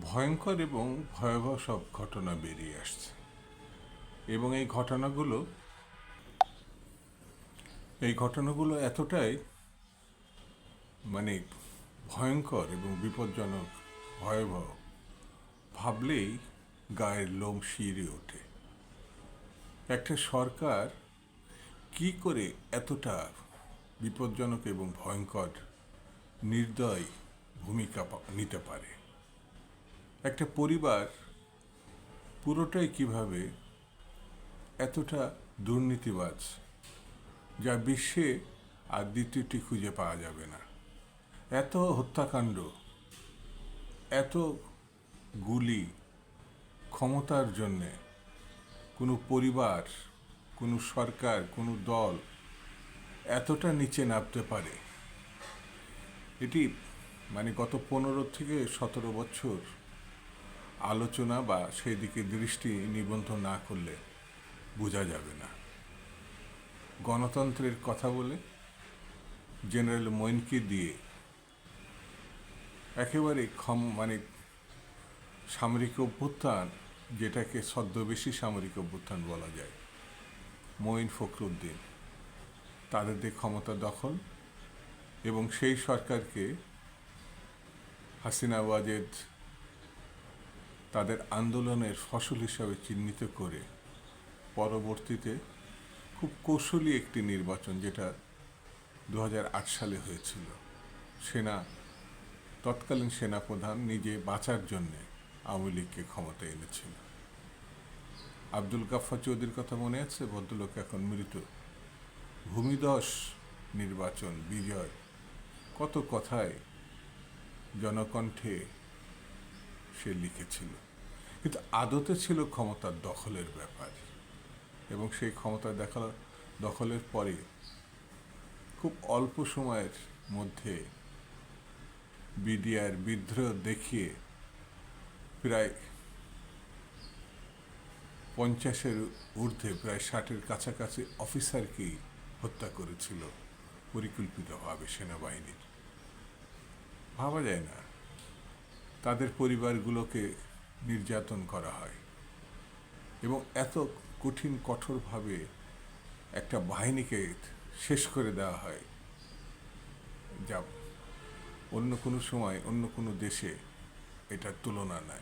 ভয়ঙ্কর এবং ভয়াবহ সব ঘটনা বেরিয়ে আসছে। এবং এই ঘটনাগুলো এই ঘটনাগুলো এতটাই মানে ভয়ঙ্কর এবং বিপজ্জনক, ভয়াবহ, ভাবলেই গায়ের লোম শিরে ওঠে। একটা সরকার কি করে এতটা বিপজ্জনক এবং ভয়ঙ্কর, নির্দয় ভূমিকা নিতে পারে? একটা পরিবার পুরোটাই কীভাবে এতটা দুর্নীতিবাজ যা বিশ্বে আর দ্বিতীয়টি খুঁজে পাওয়া যাবে না। এত হত্যাকাণ্ড, এত গুলি ক্ষমতার জন্যে কোনো পরিবার, কোনো সরকার, কোনো দল এতটা নিচে নামতে পারে। এটি মানে গত পনেরো থেকে সতেরো বছর আলোচনা বা সেই দিকে দৃষ্টি নিবন্ধ না করলে বোঝা যাবে না। গণতন্ত্রের কথা বলে জেনারেল মইনকে দিয়ে একেবারে ক্ষম মানে সামরিক অভ্যুত্থান, যেটাকে ছদ্মবেশী সামরিক অভ্যুত্থান বলা যায়, মঈন ফখরুদ্দিন তাদের দিয়ে ক্ষমতা দখল এবং সেই সরকারকে হাসিনা ওয়াজেদ তাদের আন্দোলনের ফসল হিসাবে চিহ্নিত করে পরবর্তীতে খুব কৌশলী একটি নির্বাচন যেটা দু হাজার আট সালে হয়েছিল। সেনা, তৎকালীন সেনাপ্রধান নিজে বাঁচার জন্যে আওয়ামী লীগকে ক্ষমতায় এনেছিল। আব্দুল গাফফার চৌধুরীর কথা মনে আছে? ভদ্রলোক এখন মৃত। ভূমিদশ নির্বাচন, বিজয়, কত কথায় জনকণ্ঠে সে লিখেছিল। কিন্তু আদতে ছিল ক্ষমতার দখলের ব্যাপার। এবং সেই ক্ষমতা দেখা, দখলের পরে খুব অল্প সময়ের মধ্যে বিডিআর বিদ্রোহ দেখিয়ে প্রায় পঞ্চাশের ঊর্ধ্বে, প্রায় ষাটের কাছাকাছি অফিসারকেই হত্যা করেছিল পরিকল্পিতভাবে সেনাবাহিনীর। ভাবা যায় না। তাদের পরিবারগুলোকে নির্যাতন করা হয়। এবং এত কঠিন, কঠোরভাবে একটা বাহিনীকে শেষ করে দেওয়া হয়, যা অন্য কোনো সময়, অন্য কোনো দেশে এটার তুলনা নাই।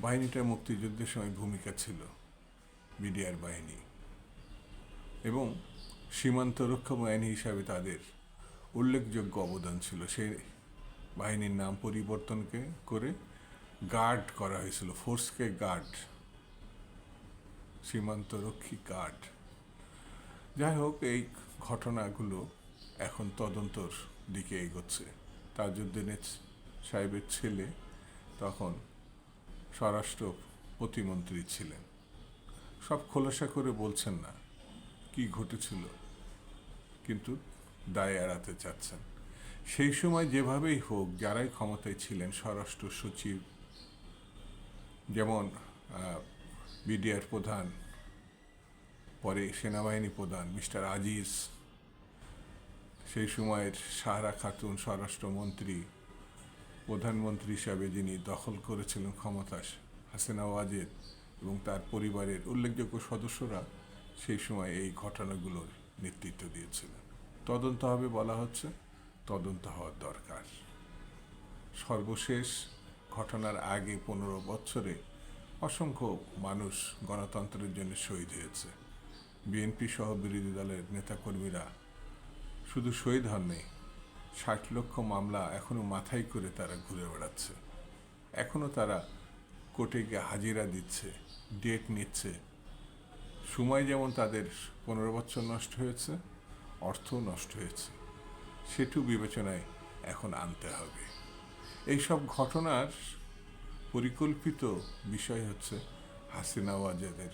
বাহিনীটার মুক্তিযুদ্ধের সময় ভূমিকা ছিল বিডিআর বাহিনী এবং সীমান্ত রক্ষা বাহিনী হিসাবে তাদের উল্লেখযোগ্য অবদান ছিল। সেই বাহিনীর নাম পরিবর্তনকে করে গার্ড করা হয়েছিল ফোর্সকে গার্ড সীমান্তরক্ষী গার্ড যাই হোক, এই ঘটনাগুলো এখন তদন্তর দিকে এগোচ্ছে। তাজউদ্দিন সাহেবের ছেলে তখন স্বরাষ্ট্র প্রতিমন্ত্রী ছিলেন। সব খোলাসা করে বলছেন না কি ঘটেছিল, কিন্তু দায় এড়াতে চাচ্ছেন। সেই সময় যেভাবেই হোক, যারাই ক্ষমতায় ছিলেন, স্বরাষ্ট্র সচিব যেমন বিডিআর প্রধান, পরে সেনাবাহিনী প্রধান, মিস্টার আজিজ, সেই সময়ের সাহারা খাতুন স্বরাষ্ট্রমন্ত্রী, প্রধানমন্ত্রী হিসাবে যিনি দখল করেছিলেন ক্ষমতা হাসিনা ওয়াজেদ এবং তার পরিবারের উল্লেখযোগ্য সদস্যরা সেই সময় এই ঘটনাগুলোর নেতৃত্ব দিয়েছিলেন। তদন্ত হবে বলা হচ্ছে, তদন্ত হওয়ার দরকার। সর্বশেষ ঘটনার আগে পনেরো বছরে অসংখ্য মানুষ গণতন্ত্রের জন্য শহীদ হয়েছে। বিএনপি সহ বিরোধী দলের নেতাকর্মীরা শুধু শহীদ হননি, ষাট লক্ষ মামলা এখনও মাথায় করে তারা ঘুরে বেড়াচ্ছে। এখনও তারা কোর্টে গিয়ে হাজিরা দিচ্ছে, ডেট নিচ্ছে। সময় যেমন তাদের পনেরো বছর নষ্ট হয়েছে, অর্থও নষ্ট হয়েছে। সেটু বিবেচনায় এখন আনতে হবে। এইসব ঘটনার পরিকল্পিত বিষয় হচ্ছে হাসিনা ওয়াজেদের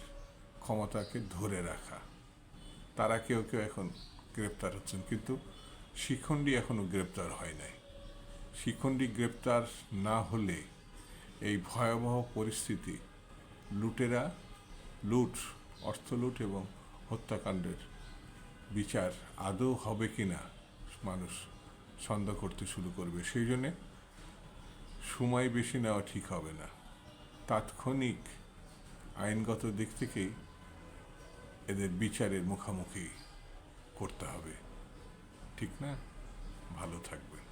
ক্ষমতাকে ধরে রাখা। তারা কেউ কেউ এখন গ্রেপ্তার হচ্ছেন, কিন্তু শিখণ্ডী এখনও গ্রেপ্তার হয় নাই। শিখণ্ডী গ্রেপ্তার না হলে এই ভয়াবহ পরিস্থিতি লুটেরা, লুট অর্থ লুট এবং হত্যাকাণ্ডের বিচার আদৌ হবে কি না মানুষ সন্দেহ করতে শুরু করবে। সেই জন্যে সময় বেশি নেওয়া ঠিক হবে না। তাৎক্ষণিক আইনগত দিক থেকেই এদের বিচারের মুখোমুখি করতে হবে। ঠিক না? ভালো থাকবেন।